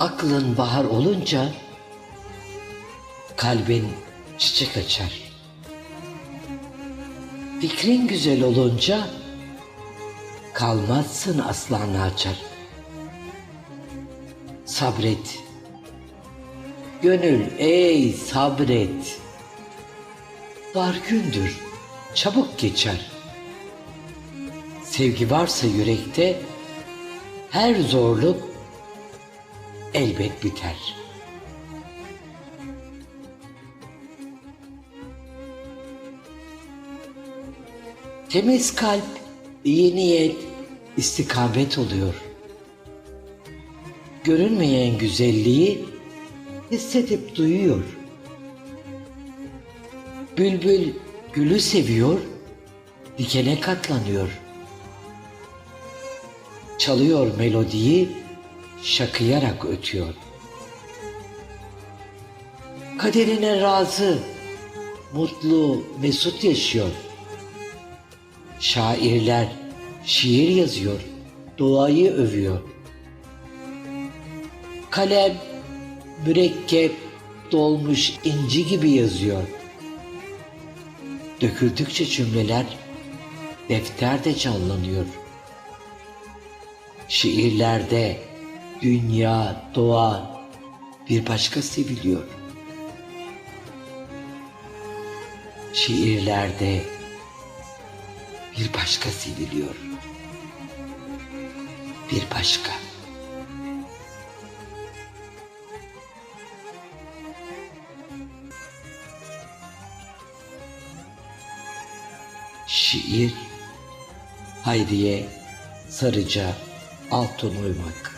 Aklın bahar olunca kalbin çiçek açar. Fikrin güzel olunca kalmazsın aslanla açar. Sabret. Gönül ey sabret. Dar gündür çabuk geçer. Sevgi varsa yürekte her zorluk elbet biter. Temiz kalp, iyi niyet, istikamet oluyor. Görünmeyen güzelliği hissedip duyuyor. Bülbül gülü seviyor, dikene katlanıyor. Çalıyor melodiyi, şakıyarak ötüyor. Kaderine razı, mutlu, mesut yaşıyor. Şairler şiir yazıyor, doğayı övüyor. Kalem mürekkep dolmuş inci gibi yazıyor. Döküldükçe cümleler defterde canlanıyor. Şiirlerde dünya, doğa bir başka seviliyor. Şiirlerde bir başka seviliyor. Bir başka. Şiir Hayriye Sarıca Altın Uymak